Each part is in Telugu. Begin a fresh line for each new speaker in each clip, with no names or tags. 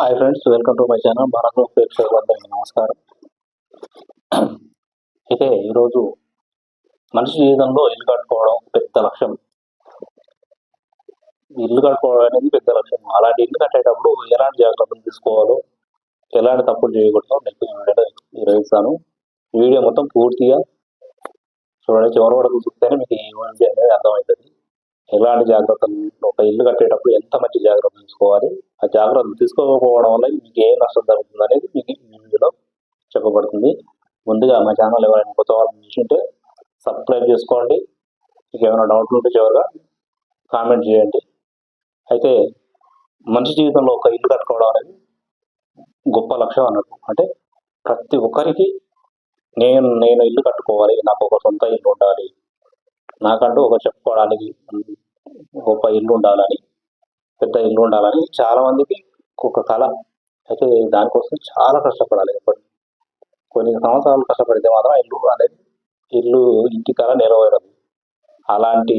Hi friends welcome to my channel Bharat ప్రేక్షకులందరికీ నమస్కారం అయితే ఈరోజు మనిషి జీవితంలో ఇల్లు కట్టుకోవడం పెద్ద లక్ష్యం. ఇల్లు కట్టుకోవడం అనేది పెద్ద లక్ష్యం. అలాంటి ఇల్లు కట్టేటప్పుడు ఎలాంటి జాగ్రత్తలు తీసుకోవాలో ఎలాంటి తప్పులు చేయకూడదో మీకు ఈ వివరిస్తాను. వీడియో మొత్తం పూర్తిగా చూడండి. చివరి వరకు చూస్తేనే మీకు ఈ అనేది అర్థమవుతుంది. ఎలాంటి జాగ్రత్తలు ఒక ఇల్లు కట్టేటప్పుడు ఎంత మంచి జాగ్రత్తలు తీసుకోవాలి? ఆ జాగ్రత్తలు తీసుకోకపోవడం వల్ల మీకు ఏం నష్టం జరుగుతుంది అనేది మీకు ఈ వీడియోలో చెప్పబడుతుంది. ముందుగా మా ఛానల్ ఎవరైనా కొత్త వాళ్ళు చూసుంటే సబ్స్క్రైబ్ చేసుకోండి. మీకు ఏమైనా డౌట్లు ఉంటే చివరిగా కామెంట్ చేయండి. అయితే మనిషి జీవితంలో ఒక ఇల్లు కట్టుకోవడం అనేది గొప్ప లక్ష్యం అన్నట్టు. అంటే ప్రతి ఒక్కరికి నేను నేను ఇల్లు కట్టుకోవాలి నాకు ఒక సొంత ఇల్లు ఉండాలి నాకంటూ ఒక చెప్పుకోవడానికి గొప్ప ఇల్లు ఉండాలని పెద్ద ఇల్లు ఉండాలని చాలా మందికి ఒక కళ. అయితే దానికోసం చాలా కష్టపడాలి కొన్ని కొన్ని సంవత్సరాలు కష్టపడితే మాత్రం ఇల్లు అనేది ఇల్లు ఇంటి కళ నెరవేరదు. అలాంటి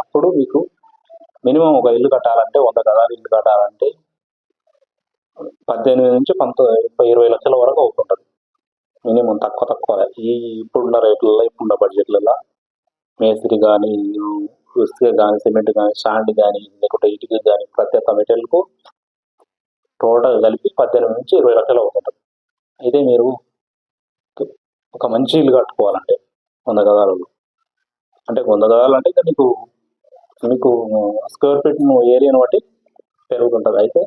అప్పుడు మీకు మినిమం ఒక ఇల్లు కట్టాలంటే వంద గదాలు ఇల్లు కట్టాలంటే పద్దెనిమిది నుంచి పంతొమ్మిది ఇరవై లక్షల వరకు అవుతుంటుంది. మినిమం తక్కువ తక్కువ ఈ ఇప్పుడున్న రేట్లలో ఇప్పుడున్న బడ్జెట్లలో మేస్త్రి కానీ ఇసుక కానీ సిమెంట్ కానీ సాండ్ కానీ లేకుంటే ఇటుక కానీ ప్రతి ఒక్క మెటీరియల్కు టోటల్ కలిపి పద్దెనిమిది నుంచి ఇరవై లక్షలు అవుతుంటుంది. అయితే మీరు ఒక మంచి ఇల్లు కట్టుకోవాలంటే వంద గదాలలో. అంటే వంద గదాలు అంటే మీకు మీకు స్క్వేర్ ఫీట్ ఏరియాను బట్టి పెరుగుతుంటుంది. అయితే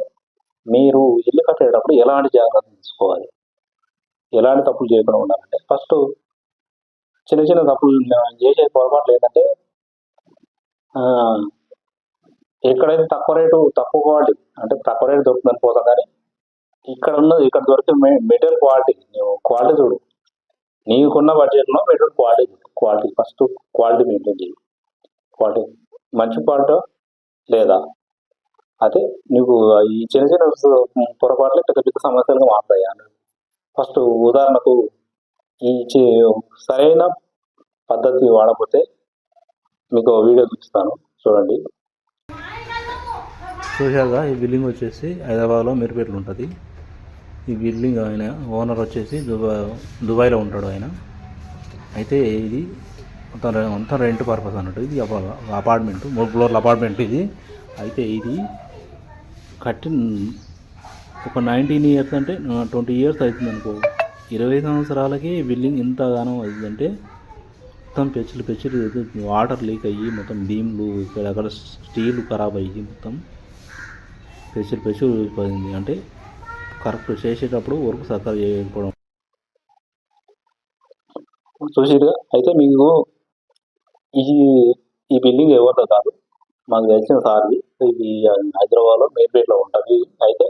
మీరు ఇల్లు కట్టేటప్పుడు ఎలాంటి జాగ్రత్తలు తీసుకోవాలి? ఎలాంటి తప్పులు చేయకుండా ఉండాలంటే ఫస్ట్ చిన్న చిన్న తప్పులు చేసే పొరపాట్లు ఏంటంటే ఎక్కడైతే తక్కువ రేటు తక్కువ క్వాలిటీ అంటే తక్కువ రేటు దొరుకుతుందని పోతాం కానీ ఇక్కడ ఉన్నది ఇక్కడ దొరికే మెటీరియల్ క్వాలిటీ నువ్వు క్వాలిటీ చూడు. నీకున్న బడ్జెట్లో material quality quality first quality maintain చేయి. క్వాలిటీ మంచి క్వాలిటీ లేదా? అదే నీకు ఈ చిన్న చిన్న పొరపాట్లు పెద్ద పెద్ద సమస్యలుగా మారుతాయి. ఫస్ట్ ఉదాహరణకు ఈ సరైన పద్ధతి వాడకపోతే మీకు వీడియో చూపిస్తాను చూడండి.
చూశాక ఈ బిల్డింగ్ వచ్చేసి హైదరాబాద్లో మీరుపేటలో ఉంటుంది. ఈ బిల్డింగ్ ఆయన ఓనర్ వచ్చేసి దుబాయ్ దుబాయ్లో ఉంటాడు ఆయన. అయితే ఇది మొత్తం మొత్తం రెంట్ పర్పస్ అన్నట్టు ఇది అపార్ట్మెంట్ మూడు ఫ్లోర్ల అపార్ట్మెంట్ ఇది. అయితే ఇది కట్టి ఒక నైన్టీన్ ఇయర్స్ అంటే ట్వంటీ ఇయర్స్ అవుతుంది అనుకో ఇరవై సంవత్సరాలకి బిల్డింగ్ ఇంతగానో అవుతుందంటే మొత్తం పెచ్చులు పెచ్చులు వాటర్ లీక్ అయ్యి మొత్తం బీమ్లు ఇక్కడ అక్కడ స్టీల్ ఖరాబ్ అయ్యి మొత్తం పెచ్చులు పెచ్చులు పోయింది అంటే కరెక్ట్ చేసేటప్పుడు వర్క్ సక్కగా చేయకపోవడం.
చూసిరుగా అయితే మీకు ఈ ఈ బిల్డింగ్ ఎవరిలో కాదు. మాకు తెలిసిన సార్ది. ఇది హైదరాబాద్లో మేపేట్లో ఉంటుంది. అయితే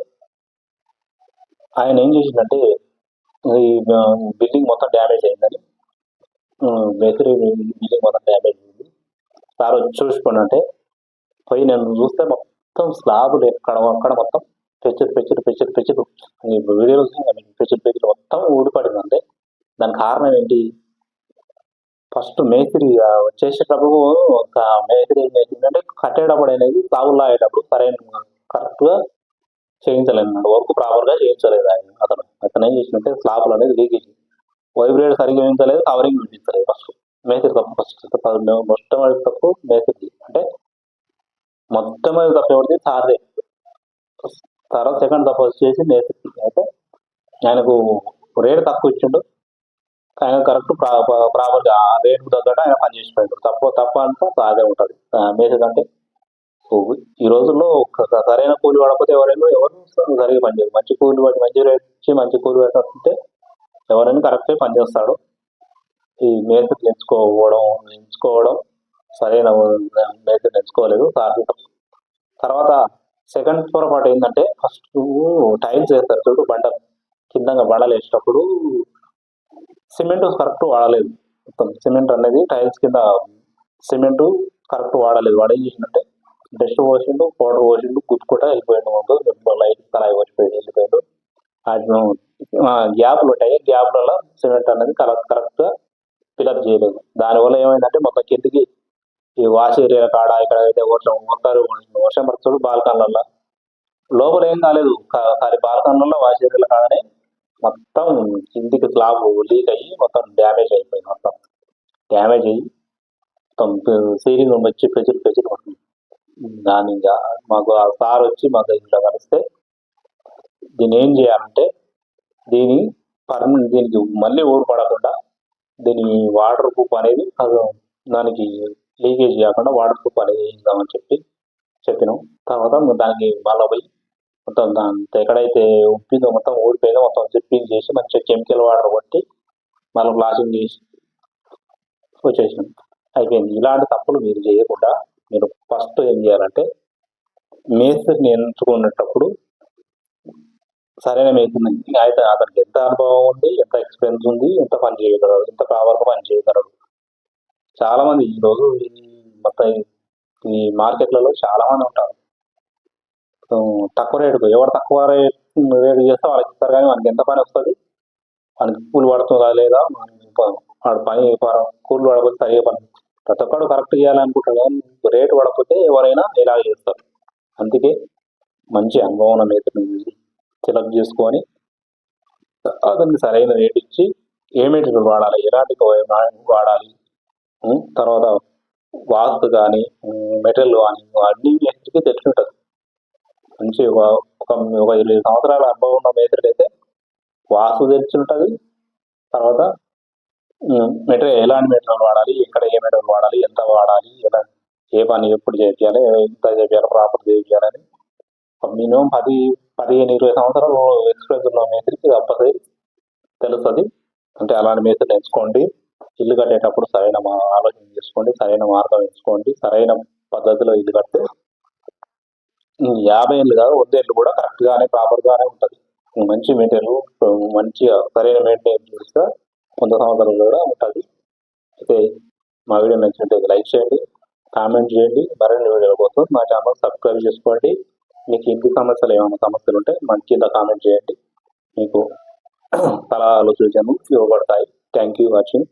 ఆయన ఏం చేసిందంటే ఈ బిల్డింగ్ మొత్తం డ్యామేజ్ అయిందని మేస్త్రి బిల్డింగ్ మొత్తం డ్యామేజ్ అయింది సార్ వచ్చి చూసుకోండి అంటే పోయి నేను చూస్తే మొత్తం స్లాబ్ ఎక్కడ అక్కడ మొత్తం పెచ్చులు పెచ్చులు పెచ్చులు పెచ్చులు వీడియోలు వీడియోలో పెచ్చులు మొత్తం ఊడిపడింది దాని కారణం ఏంటి? ఫస్ట్ మేస్త్రి వచ్చేసేటప్పుడు చేసేటప్పుడు ఒక మేస్త్రి ఏం చేసిందంటే కట్టేటప్పుడు అనేది స్లాబులు అయ్యేటప్పుడు సరైన కరెక్ట్గా చేయించలేదు వర్క్ ప్రాపర్గా చేయించలేదు ఆయన. అతను అతను ఏం చేసిందంటే స్లాబులు అనేది లీకేజ్ వైబ్రేట్ సరిగ్గా వినిపించలేదు కవరింగ్ వినిపించలేదు ఫస్ట్ మేస్త్రి తప్పు ఫస్ట్ మొట్టమొదటి తప్పు మేస్త్రి అంటే మొట్టమొదటి తప్పు ఎవరిది? సార్దే. తర్వాత సెకండ్ తప్పు వచ్చేసి మేస్త్రి అయితే ఆయనకు రేట్ తక్కువ ఇచ్చిండు. ఆయన కరెక్ట్ ప్రాపర్గా ఆ రేట్ తగ్గట్టు ఆయన పని చేసిపోయాడు. తప్ప తప్ప అంతా సాదే ఉంటుంది మేసేది అంటే ఈ రోజుల్లో ఒక సరైన కూలి పడకపోతే ఎవరైనా ఎవరు సరిగా పనిచేయదు మంచి కూలి పడి మంచి రేట్ ఇచ్చి మంచి కూలి పెట్టినట్టుంటే ఎవరైనా కరెక్ట్గా పనిచేస్తాడు. ఈ మేత ఎంచుకోవడం ఎంచుకోవడం సరైన మేత ఎంచుకోలేదు సార్ తర్వాత సెకండ్ పొరపాటు ఏంటంటే ఫస్ట్ టైల్స్ వేస్తారు చూడు బండ కిందంగా బండలు వేసేటప్పుడు సిమెంట్ కరెక్ట్ వాడలేదు. మొత్తం సిమెంట్ అనేది టైల్స్ కింద సిమెంట్ కరెక్ట్ వాడలేదు. వాడు ఏం చేసిందంటే డస్ట్ పోసిండు పౌడర్ పోసిండు గుచ్చుకుంటా వెళ్ళిపోయిండు. ముందు లైట్ తలాయి పోసిపోయి వెళ్ళిపోయిండు. గ్యాప్లు ఉంటాయి. గ్యాప్లలో సిమెంట్ అనేది కరెక్ట్ కరెక్ట్గా ఫిలప్ చేయలేదు. దానివల్ల ఏమైందంటే మొత్తం కిందికి ఈ వాష్ ఏరియా కాడ ఇక్కడ అయితే వర్షం మొత్తం వర్షం పడుతుంది బాల్కన్లలో లోపల ఏం కాలేదు. కానీ బాల్కన్లలో వాష్ ఏరియాల కాడనే మొత్తం కిందికి స్లాబ్ లీక్ అయ్యి మొత్తం డ్యామేజ్ అయిపోయింది మొత్తం. డ్యామేజ్ అయ్యి మొత్తం సీలింగ్ వచ్చి ప్రెజర్ ప్రెజర్ పడుతుంది దాని ఇంకా మాకు ఆ సార్ వచ్చి మాకు ఇంట్లో కలిస్తే దీన్ని ఏం చేయాలంటే దీని పర్మనెంట్ దీనికి మళ్ళీ ఊడిపడకుండా దీని వాటర్ ప్రూఫ్ అనేది దానికి లీకేజ్ కాకుండా వాటర్ ప్రూఫ్ అనేది ఇద్దామని చెప్పి చెప్పినాం. తర్వాత దానికి మళ్ళీ పోయి మొత్తం దాని ఎక్కడైతే ఉప్పిందో మొత్తం ఊడిపోయిందో మొత్తం జిప్పింగ్ చేసి మంచిగా కెమికల్ వాటర్ కొట్టి మళ్ళీ ప్లాస్టింగ్ చేసి వచ్చేసినాం. అయిపోయింది. ఇలాంటి తప్పులు మీరు చేయకుండా మీరు ఫస్ట్ ఏం చేయాలంటే మేస్త్రిని ఎంచుకునేటప్పుడు సరైన మేస్త్రిని అయితే అతనికి ఎంత అనుభవం ఉంది ఎంత ఎక్స్పీరియన్స్ ఉంది ఎంత పని చేయగలరు ఎంత పవర్గా పని చేయగలరు చాలా మంది ఈ రోజు ఈ మొత్తం ఈ- మార్కెట్లలో చాలా మంది ఉంటారు తక్కువ రేటుకు ఎవరు తక్కువ రేట్ రేటు చేస్తే వాళ్ళకి ఇస్తారు కానీ మనకి ఎంత పని వస్తుంది? మనకి కూలి పడుతుందా లేదా? వాడు పని ప- కూలి పడకపోతే సరిగా పని ప్రతి ఒక్కడు కరెక్ట్ చేయాలనుకుంటాడు కానీ రేటు పడకపోతే ఎవరైనా ఇలా చేస్తారు. అందుకే మంచి అనుభవం ఉన్న సెలెక్ట్ చేసుకొని అతనికి సరైన రేట్ ఇచ్చి ఏ మెటీరియల్ వాడాలి ఎలాంటి వాడాలి తర్వాత వాస్తు కానీ మెటీరియల్ కానీ అన్ని మేస్త్రికి తెలిసి ఉంటుంది మంచి ఒక ఒక ఒక ఇరవై సంవత్సరాల అనుభవం ఉన్న మేస్త్రికి అయితే వాస్తు తెలిసి ఉంటుంది తర్వాత మెటీరియల్ ఎలాంటి మెటీరియల్ వాడాలి ఎక్కడ ఏ మెటీరియల్ వాడాలి ఎంత వాడాలి ఎలా ఏ పని ఎప్పుడు చేయాలి ఎంత చేయాలి ప్రాపర్ చేయాలని మినిమం పది పదిహేను ఇరవై సంవత్సరాలు ఎక్స్పీరియన్స్ ఉన్న మేస్త్రికి తప్పది. తెలుస్తుంది. అంటే అలాంటి మేస్త్రిని ఎంచుకోండి ఇల్లు కట్టేటప్పుడు సరైన ఆలోచన చేసుకోండి సరైన మార్గం ఎంచుకోండి సరైన పద్ధతిలో ఇల్లు కడితే యాభై ఏళ్ళు కాదు వంద ఏళ్ళు కూడా కరెక్ట్గానే ప్రాపర్గానే ఉంటుంది. మంచి మెటీరియల్ మంచిగా సరైన మెయింటైన్ చేస్తే వంద సంవత్సరాలు కూడా ఉంటుంది. అయితే మా వీడియో నచ్చినట్టు లైక్ చేయండి కామెంట్ చేయండి. మరిన్ని వీడియోల కోసం మా ఛానల్ సబ్స్క్రైబ్ చేసుకోండి. మీకు ఇంటి సమస్యలు ఏమైనా సమస్యలు ఉంటే మన కింద కామెంట్ చేయండి. మీకు సలహాలు సూచనలు ఇవ్వబడతాయి. Thank you watching